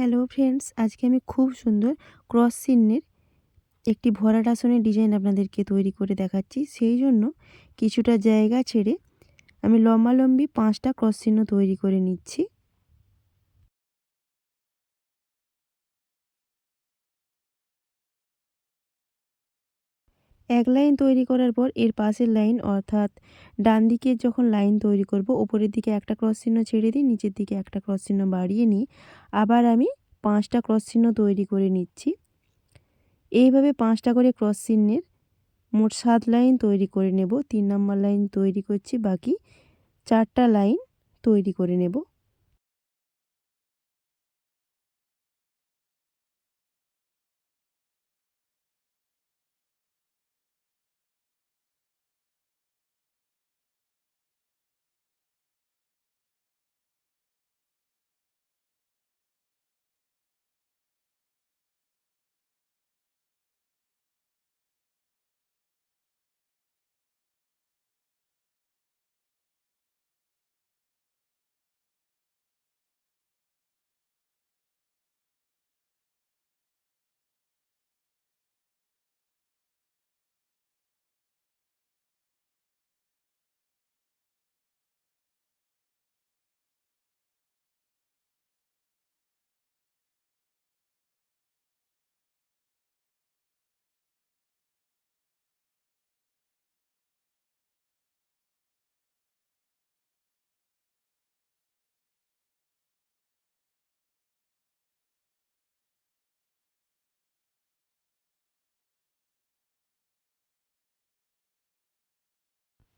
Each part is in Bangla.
হ্যালো ফ্রেন্ডস আজকে আমি খুব সুন্দর ক্রস চিহ্নের একটি ভরাট আসনের ডিজাইন আপনাদেরকে তৈরি করে দেখাচ্ছি। সেই জন্য কিছুটা জায়গা ছেড়ে আমি লম্বালম্বি পাঁচটা ক্রস চিহ্ন তৈরি করে নিচ্ছি। এক লাইন তৈরি করার পর এর পাশের লাইন অর্থাৎ ডান দিকের যখন লাইন তৈরি করব ওপরের দিকে একটা ক্রস চিহ্ন ছেড়ে দিই, নিচের দিকে একটা ক্রস চিহ্ন বাড়িয়ে নিই। আবার আমি পাঁচটা ক্রস চিহ্ন তৈরি করে নিচ্ছি। এইভাবে পাঁচটা করে ক্রস চিহ্নের মোট সাত লাইন তৈরি করে নেব, তিন নম্বর লাইন তৈরি করছি, বাকি চারটা লাইন তৈরি করে নেব।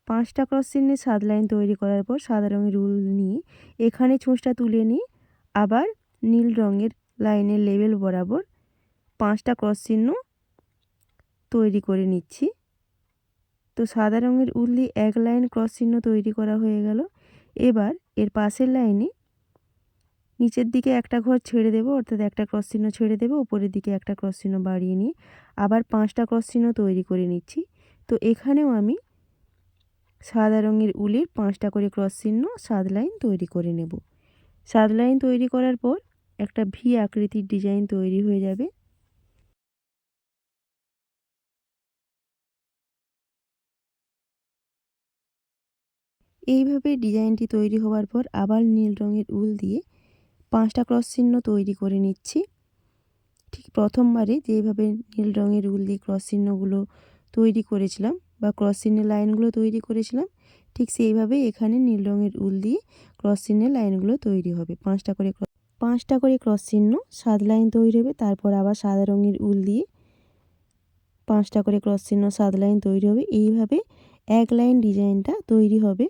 পাঁচটা ক্রস চিহ্নে সাত লাইন তৈরি করার পর সাদা রঙের রুল নিয়ে এখানে ছুঁচটা তুলে নিয়ে আবার নীল রঙের লাইনের লেবেল বরাবর পাঁচটা ক্রস চিহ্ন তৈরি করে নিচ্ছি। তো সাদা রঙের উল দিয়ে এক লাইন ক্রস চিহ্ন তৈরি করা হয়ে গেল। এবার এর পাশের লাইনে নিচের দিকে একটা ঘর ছেড়ে দেবো, অর্থাৎ একটা ক্রস চিহ্ন ছেড়ে দেবো, উপরের দিকে একটা ক্রস চিহ্ন বাড়িয়ে নিয়ে আবার পাঁচটা ক্রস চিহ্ন তৈরি করে নিচ্ছি। তো এখানেও আমি সাদা রঙের উলের পাঁচটা করে ক্রস চিহ্ন সাত লাইন তৈরি করে নেব। সাত লাইন তৈরি করার পর একটা ভি আকৃতির ডিজাইন তৈরি হয়ে যাবে। এইভাবে ডিজাইনটি তৈরি হওয়ার পর আবার নীল রঙের উল দিয়ে পাঁচটা ক্রস চিহ্ন তৈরি করে নিচ্ছি। ঠিক প্রথমবারে যেভাবে নীল রঙের উল দিয়ে ক্রস চিহ্নগুলো তৈরি করেছিলাম বা ক্রস চিহ্নের লাইনগুলো তৈরি করেছিলাম, ঠিক সেইভাবে এখানে নীল রঙের উল দিয়ে ক্রস চিহ্নের লাইনগুলো তৈরি হবে। পাঁচটা করে পাঁচটা করে ক্রস চিহ্ন সাত লাইন তৈরি হবে, তারপর আবার সাদা রঙের উল দিয়ে পাঁচটা করে ক্রস চিহ্ন সাত লাইন তৈরি হবে। এইভাবে এক লাইন ডিজাইনটা তৈরি হবে।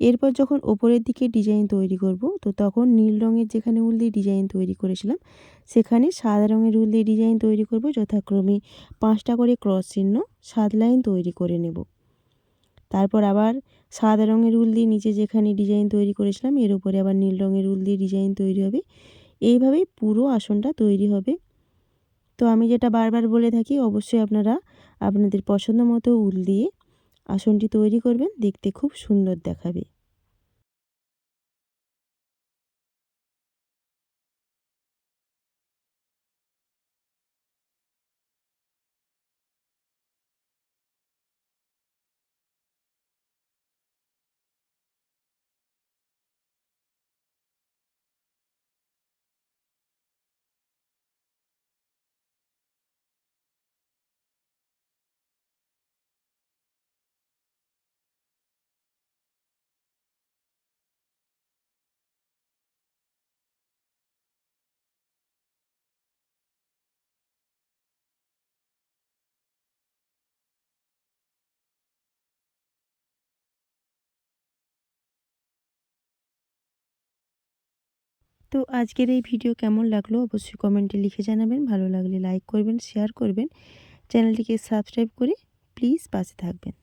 এরপর যখন ওপরের দিকে ডিজাইন তৈরি করব, তো তখন নীল রঙের যেখানে উল দিয়ে ডিজাইন তৈরি করেছিলাম, সেখানে সাদা রঙের উল দিয়ে ডিজাইন তৈরি করব, যথাক্রমে পাঁচটা করে ক্রস চিহ্ন, সাত লাইন তৈরি করে নেব। তারপর আবার সাদা রঙের উল দিয়ে নিচে যেখানে ডিজাইন তৈরি করেছিলাম, এর উপরে আবার নীল রঙের উল দিয়ে ডিজাইন তৈরি হবে। এইভাবেই পুরো আসনটা তৈরি হবে। তো আমি যেটা বারবার বলে থাকি, অবশ্যই আপনারা আপনাদের পছন্দ মতো উল দিয়ে আসনটি তৈরি করবেন দেখতে খুব সুন্দর দেখাবে। তো আজকের এই ভিডিও কেমন লাগল অবশ্যই কমেন্টে লিখে জানাবেন। ভালো লাগলে লাইক করবেন, শেয়ার করবেন। চ্যানেলটিকে সাবস্ক্রাইব করে প্লিজ পাশে থাকবেন।